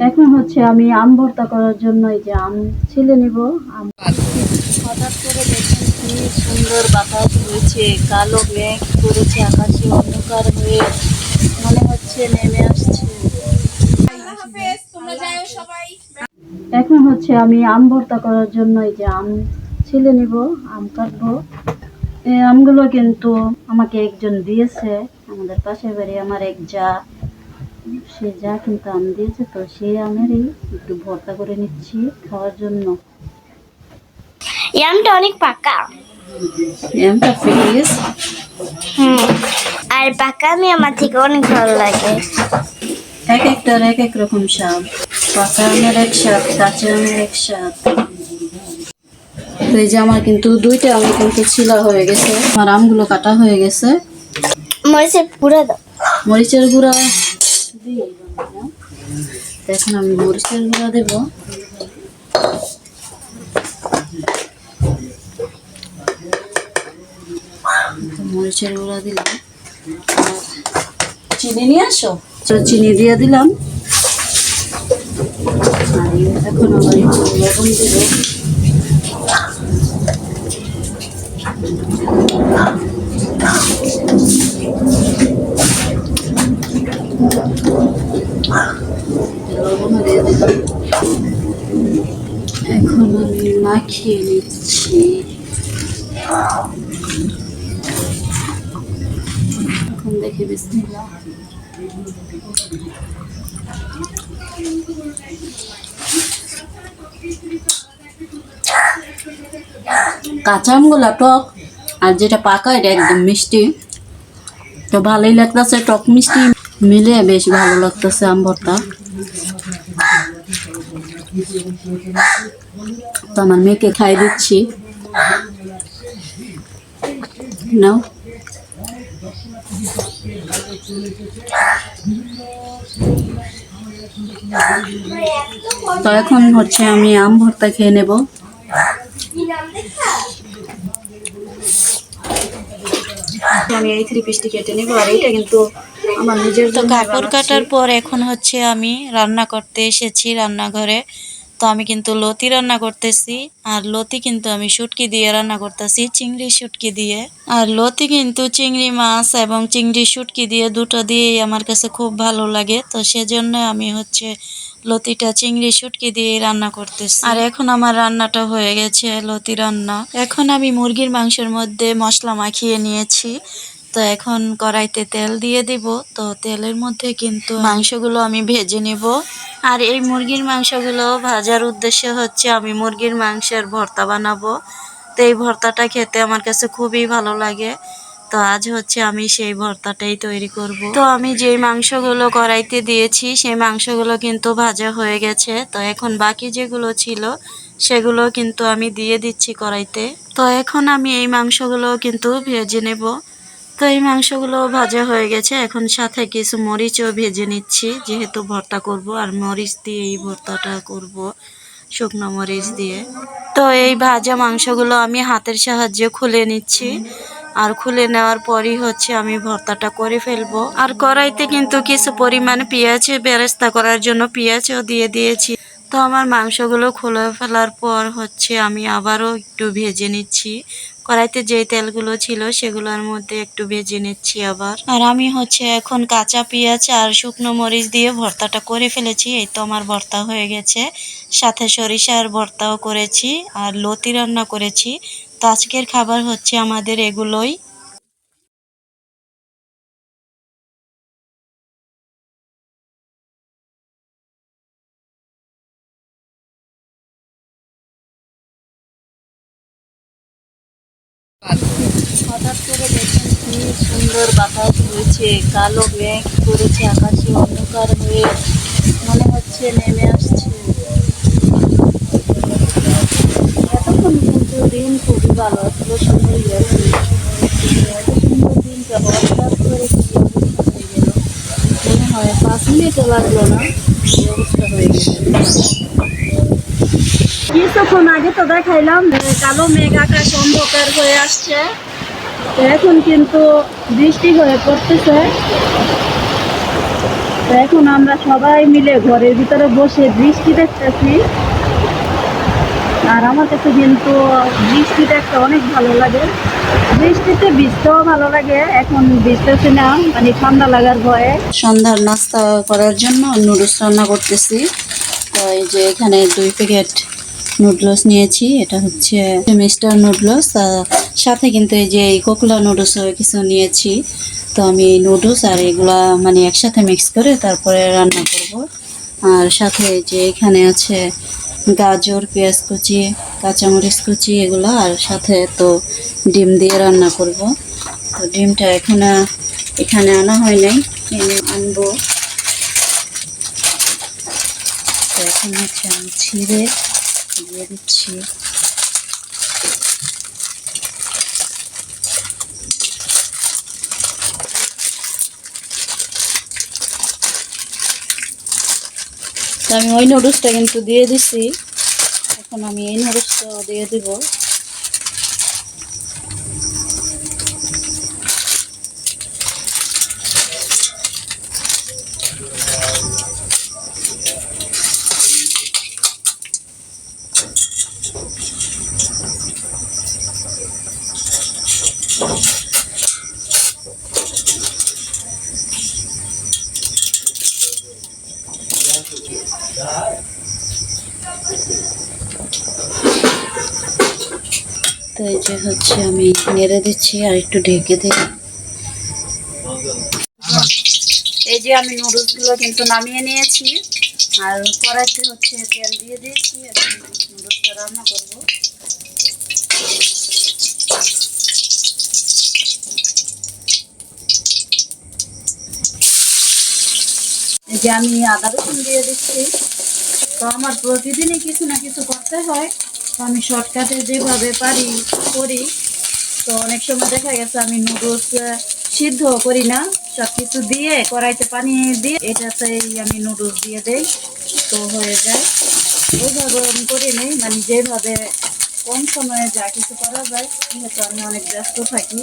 এখন হচ্ছে আমি আম ভর্তা করার জন্য এই যে আম ছিলে নিব আম হঠাৎ করে দেখুন কি সুন্দর বাতাস হয়েছে কালো মেঘ করেছে আকাশে অন্ধকার হয়ে মনে হচ্ছে নেমে আসছে। এখন হচ্ছে আমি আম ভর্তা করার জন্য এই যে আম ছিলে নিব আম কাটবো। এই আমগুলো কিন্তু আমাকে একজন দিয়েছে আমাদের পাশের বাড়ি আমার এক যা। সে যা কিন্তু আম দিয়েছে তো সেই আমেরই একটু ভর্তা করে নিচ্ছি খাওয়ার জন্য। এই আমটা অনেক পাকা। আমটা হুম আর পাকা আমি আমার থেকে অনেক ভালো লাগে। এক একটার এক এক রকম স্বাদ। পাকা আমের এক স্বাদ কাঁচা আমের এক স্বাদ। এই যে আমার কিন্তু দুইটা আম কিন্তু ছিলা হয়ে গেছে। আমার আমগুলো কাটা হয়ে গেছে। মরিচের পুরো দাও। মরিচের গুঁড়া বানালাম। এখন আমি মরিচের গুঁড়া দেব। মরিচের গুঁড়া দিলাম। চিনি নিয়ে আসো? তো চিনি দিয়ে দিলাম। এখন আবার একটু লবণ দিব। মাখিয়ে নিচ্ছি এখন দেখি বিসমিল্লাহ। কাঁচা আমগুলা টক, আর যেটা পাকা, এটা একদম মিষ্টি। তো ভালোই লাগতেছে, টক মিষ্টি মিলে বেশ ভালো লাগতেছে আম ভর্তা তো আমার মেয়েকে খাই দিচ্ছি। নাও। তো এখন হচ্ছে আমি আম ভর্তা খেয়ে নেব। আমি এই থ্রি পিসটি কেটে নেব, আর এইটা কিন্তু আমার নিজের তো কাপড় কাটার পর এখন হচ্ছে আমি রান্না করতে এসেছি রান্নাঘরে। তো আমি কিন্তু লতি রান্না করতেছি আর লতি কিন্তু আমি শুটকি দিয়ে রান্না করতেছি চিংড়ি শুটকি দিয়ে। আর লতি কিন্তু চিংড়ি মাছ এবং চিংড়ি শুটকি দিয়ে দুটো দিয়েই আমার কাছে খুব ভালো লাগে। তো সেজন্য আমি হচ্ছে লতিটা চিংড়ি শুটকি দিয়ে রান্না করতেছি। আর এখন আমার রান্নাটা হয়ে গেছে লতি রান্না। এখন আমি মুরগির মাংসের মধ্যে মশলা মাখিয়ে নিয়েছি। তো এখন কড়াইতে তেল দিয়ে দিব। তো তেলের মধ্যে কিন্তু মাংসগুলো আমি ভেজে নেব। আর এই মুরগির মাংসগুলো ভাজার উদ্দেশ্য হচ্ছে আমি মুরগির মাংসের ভর্তা বানাবো। তো এই ভর্তাটা খেতে আমার কাছে খুবই ভালো লাগে। তো আজ হচ্ছে আমি সেই ভর্তাটাই তৈরি করব। তো আমি যেই মাংসগুলো কড়াইতে দিয়েছি, সেই মাংসগুলো কিন্তু ভাজা হয়ে গেছে। তো এখন বাকি যেগুলো ছিল, সেগুলো কিন্তু আমি দিয়ে দিচ্ছি কড়াইতে। তো এখন আমি এই মাংসগুলো কিন্তু ভেজে নেব। তো এই মাংসগুলো ভাজা হয়ে গেছে। এখন সাথে কিছু মরিচও ভেজে নিচ্ছি, যেহেতু ভর্তা করব, আর মরিচ দিয়ে এই ভর্তাটা করব, শুকনো মরিচ দিয়ে। তো এই ভাজা মাংসগুলো আমি হাতের সাহায্যে খুলে নিচ্ছি, আর খুলে নেওয়ার পরই হচ্ছে আমি ভর্তাটা করে ফেলব। আর কড়াইতে কিন্তু কিছু পরিমাণ পেঁয়াজ, বেরেস্তা করার জন্য পেঁয়াজও দিয়ে দিয়েছি। তো আমার মাংসগুলো খুলে ফেলার পর হচ্ছে আমি আবারও একটু ভেজে নিচ্ছি। কড়াইতে যে তেলগুলো ছিল সেগুলোর মধ্যে একটু ভেজে নিচ্ছি আবার। আর আমি হচ্ছে এখন কাঁচা পেঁয়াজ আর শুকনো মরিচ দিয়ে ভর্তাটা করে ফেলেছি। এই তো আমার ভর্তা হয়ে গেছে। সাথে সরিষার ভর্তাও করেছি আর লতি রান্না করেছি। তো আজকের খাবার হচ্ছে আমাদের এগুলোই। হঠাৎ করে দেখুন কি সুন্দর বাতাস হয়েছে, কালো মেঘ করেছে আকাশে অন্ধকার হয়ে মনে হচ্ছে নেমে আসছে। এতক্ষণ কিন্তু দিন খুবই ভালো ছিল সুন্দর গেছে এত সুন্দর দিনটা হঠাৎ করে কি গেল? মনে হয় পাঁচ মিনিটও লাগল না অবস্থা হয়ে গেছে কিছুক্ষণ আগে তো দেখাইলাম কালো মেঘ আকাশ অন্ধকার হয়ে আসছে। এখন কিন্তু বৃষ্টি হয়ে পড়তেছে। এখন আমরা সবাই মিলে ঘরের ভিতরে বসে বৃষ্টি দেখতেছি। আর আমার কাছে কিন্তু বৃষ্টিটা একটা অনেক ভালো লাগে। বৃষ্টিতে ভিজতেও ভালো লাগে, এখন ভিজতেছি না মানে ঠান্ডা লাগার ভয়ে। সন্ধ্যার নাস্তা করার জন্য নুডলস রান্না করতেছি। তো এই যে এখানে দুই প্যাকেট নুডলস নিয়েছি, এটা হচ্ছে মিস্টার নুডলস সাথে কিন্তু এই যে এই কোকলা নুডলস কিছু নিয়েছি। তো আমি নুডলস আর এগুলা মানে একসাথে মিক্স করে তারপরে রান্না করব। আর সাথে যে এখানে আছে গাজর, পেঁয়াজ কুচি, কাঁচামরিচ কুচি এগুলো, আর সাথে তো ডিম দিয়ে রান্না করব। তো ডিমটা এখানে এখানে আনা হয় নাই, এনে আনব। এখন হচ্ছে আমি ছিঁড়ে দিয়ে দিচ্ছি। আমি ওই নুডলসটা কিন্তু দিয়ে দিছি। এখন আমি এই নুডলসটা দিয়ে দিব। তো এই যে হচ্ছে আমি নেড়ে দিচ্ছি আর একটু ঢেকে দিই। এই যে আমি নুডলসগুলো কিন্তু নামিয়ে নিয়েছি। আর কড়াইতে হচ্ছে তেল দিয়ে দিয়েছি। নুডলসটা রান্না করব। এই যে আমি আদা রসুন দিয়ে দিচ্ছি। তো আমার প্রতিদিনই কিছু না কিছু করতে হয়। তো আমি শর্টকাটে যেভাবে পারি, করি। তো অনেক সময় দেখা গেছে আমি নুডলস সিদ্ধ করি না। সব কিছু দিয়ে, কড়াইতে পানি দিয়ে এটাতেই আমি নুডলস দিয়ে দেই। তো হয়ে যায়। ওইভাবে আমি করি নেই। মানে যেভাবে কম সময়ে যা কিছু করা যায় যেহেতু আমি অনেক ব্যস্ত থাকি।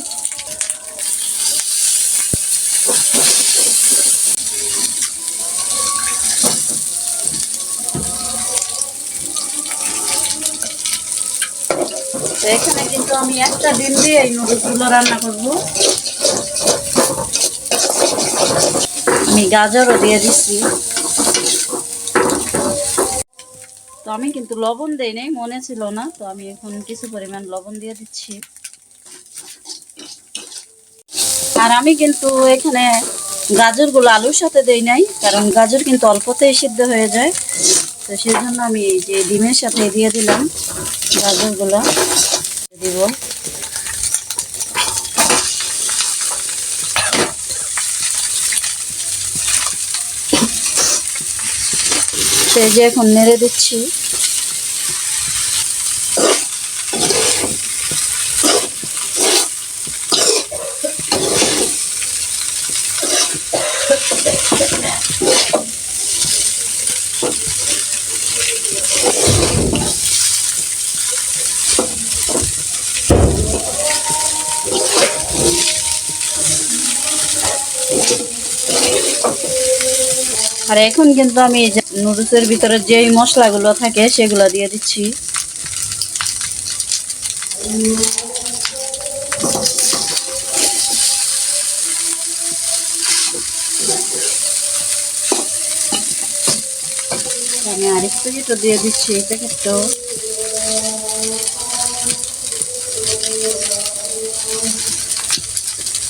তো এখানে কিন্তু আমি একটা ডিম দিয়ে এই নুডলসগুলো রান্না করব। আমি গাজরও দিয়ে দিচ্ছি তো আমি কিন্তু লবণ দেই নাই, মনে ছিল না, তো আমি এখন কিছু পরিমাণ লবণ দিয়ে দিচ্ছি। আর আমি কিন্তু এখানে গাজরগুলো আলুর সাথে দেই নাই, কারণ গাজর কিন্তু অল্পতেই সিদ্ধ হয়ে যায়। তো সেই জন্য আমি যে ডিমের সাথে দিয়ে দিলাম গাজরগুলো। দিব। সেই যে এখন নেড়ে দিচ্ছি। আর এখন কিন্তু আমি নুডলসের ভিতরে যেই মশলাগুলো থাকে সেগুলো দিয়ে দিচ্ছি। আমি আরেকটু যেটা দিয়ে দিচ্ছি এই প্যাকেটটাও।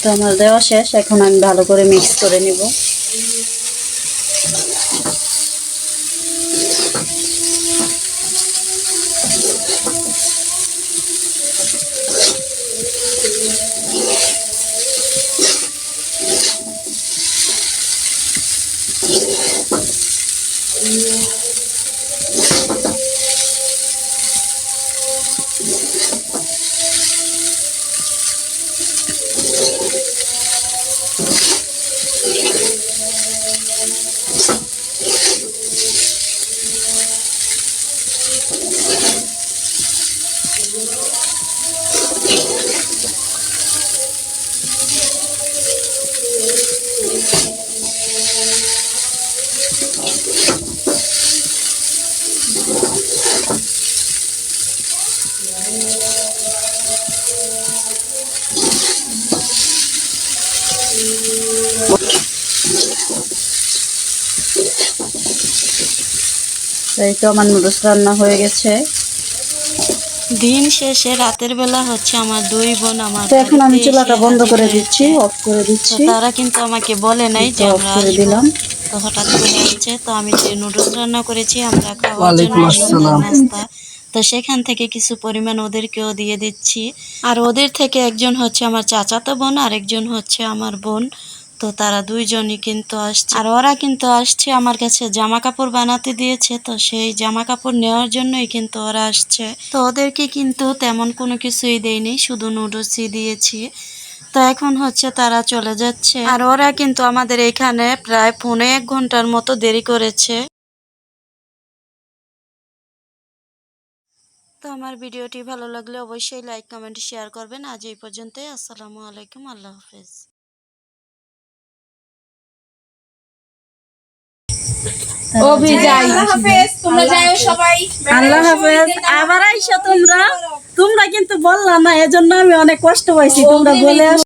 তো আমার দেওয়া শেষ, এখন আমি ভালো করে মিক্স করে নিব। এই তো আমার নুডলস রান্না হয়ে গেছে। দিন শেষে রাতের বেলা হচ্ছে আমার দুই বোন আমার তো এখন আমি চুলাটা বন্ধ করে দিচ্ছি অফ করে দিচ্ছি। তারা কিন্তু আমাকে বলে নাই যে আমরা করে দিলাম। তো হঠাৎ করে আসছে তো আমি যে নুডলস রান্না করেছি আমরা খাওয়ার জন্য। নাস্তা। তো সেখান থেকে কিছু পরিমাণ ওদেরকেও দিয়ে দিচ্ছি। আর ওদের থেকে একজন হচ্ছে আমার চাচাতো বোন আর একজন হচ্ছে আমার বোন। তো তারা দুইজনই কিন্তু আসছে। আর ওরা কিন্তু আসছে আমার কাছে জামা কাপড় বানাতে দিয়েছে, তো সেই জামা কাপড় নেওয়ার জন্যই কিন্তু ওরা আসছে। তো ওদেরকে কিন্তু তেমন কোনো কিছুই দেয়নি, শুধু নুডলসই দিয়েছি। তো এখন হচ্ছে তারা চলে যাচ্ছে। আর ওরা কিন্তু আমাদের এখানে প্রায় পৌনে এক ঘণ্টার মতো দেরি করেছে। তো আমার ভিডিওটি ভালো লাগলে অবশ্যই লাইক, কমেন্ট, শেয়ার করবেন। আজ এই পর্যন্তই। আসসালামু আলাইকুম। আল্লাহ হাফেজ। আল্লাহ হাফেজ আবার আইসা তোমরা। তোমরা কিন্তু বললা না এজন্য আমি অনেক কষ্ট পাইছি। তোমরা বলে